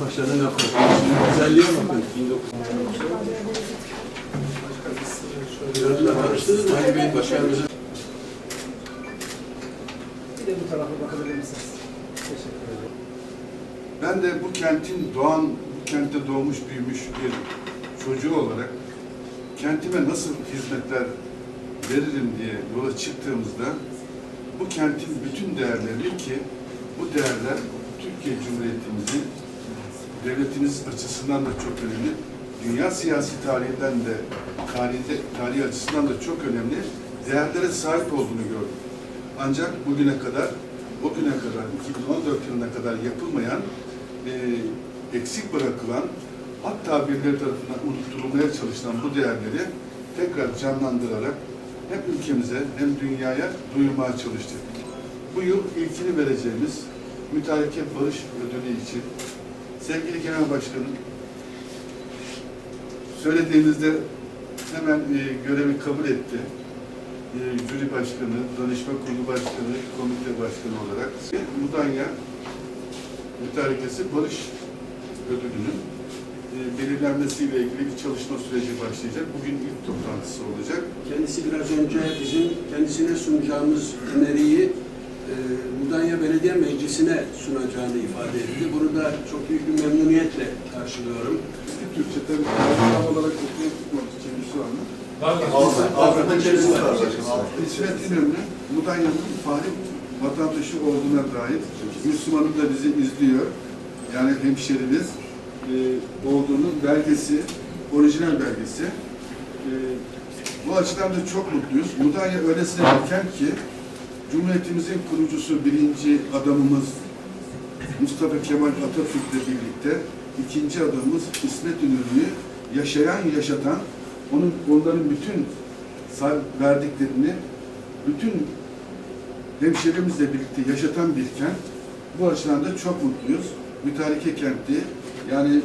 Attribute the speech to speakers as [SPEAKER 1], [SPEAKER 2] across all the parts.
[SPEAKER 1] Başkanın lafı. Güzelliğe bakın. 19... Gördüler, tanıştınız mı? Ali Bey başkanımızı.
[SPEAKER 2] Bir de bu tarafa bakabilir misiniz? Teşekkür ederim.
[SPEAKER 3] Ben de bu kentin doğan, bu kentte doğmuş büyümüş bir çocuğu olarak kentime nasıl hizmetler veririm diye yola çıktığımızda bu kentin bütün değerleri ki bu değerler Türkiye Cumhuriyetimizin devletimiz açısından da çok önemli. Dünya siyasi tarihinden de tarihinde, tarihi açısından da çok önemli değerlere sahip olduğunu gördüm. Ancak bugüne kadar, o güne kadar, 2014 yılına kadar yapılmayan, e, eksik bırakılan, hatta birileri tarafından unutturulmaya çalışılan bu değerleri tekrar canlandırarak hem ülkemize hem dünyaya duyurmaya çalıştık. Bu yıl ilkini vereceğimiz Mütareke Barış Ödülü için sevgili Genel Başkanım söylediğimizde hemen e, görevi kabul etti. E, jüri başkanı, danışma kurulu başkanı, komite başkanı olarak Mudanya Mütarekesi Barış Ödülü'nün e, belirlenmesiyle ilgili bir çalışma süreci başlayacak. Bugün ilk toplantısı olacak.
[SPEAKER 1] Kendisi biraz önce bizim kendisine sunacağımız öneriyi Mudanya Belediye Meclisi'ne sunacağını ifade etti. Bunu da çok büyük bir memnuniyetle karşılıyorum.
[SPEAKER 3] Türkçe tabii kavram olarak okuya tutmak için anda.
[SPEAKER 1] Avrupa'da çevirisi var.
[SPEAKER 3] İsmet İnönü, Mudanya'nın fahri vatandaşı olduğuna dair Müslümanım da bizi izliyor. Yani hemşerimiz e, olduğunun belgesi, orijinal belgesi. E, bu açıdan da çok mutluyuz. Mudanya öylesine bir kent ki Cumhuriyetimizin kurucusu birinci adamımız Mustafa Kemal Atatürk'le birlikte ikinci adamımız İsmet İnönü'yü yaşayan, yaşatan, onun onların bütün verdiklerini bütün hemşehrimizle birlikte yaşatan bir kent. Bu açıdan da çok mutluyuz. Mütareke kenti, yani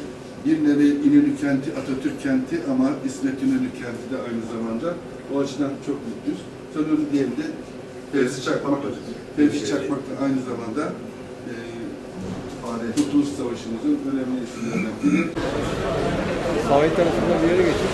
[SPEAKER 3] bir nevi İnönü kenti, Atatürk kenti ama İsmet İnönü kenti de aynı zamanda. O açıdan çok mutluyuz. Sanıyorum diğeri de
[SPEAKER 4] Fevzi Çakmak Hocam.
[SPEAKER 3] Fevzi Çakmak da aynı zamanda e, Kurtuluş Savaşı'mızın önemli isimlerinden biri.
[SPEAKER 2] Sahil tarafından bir yere geçin.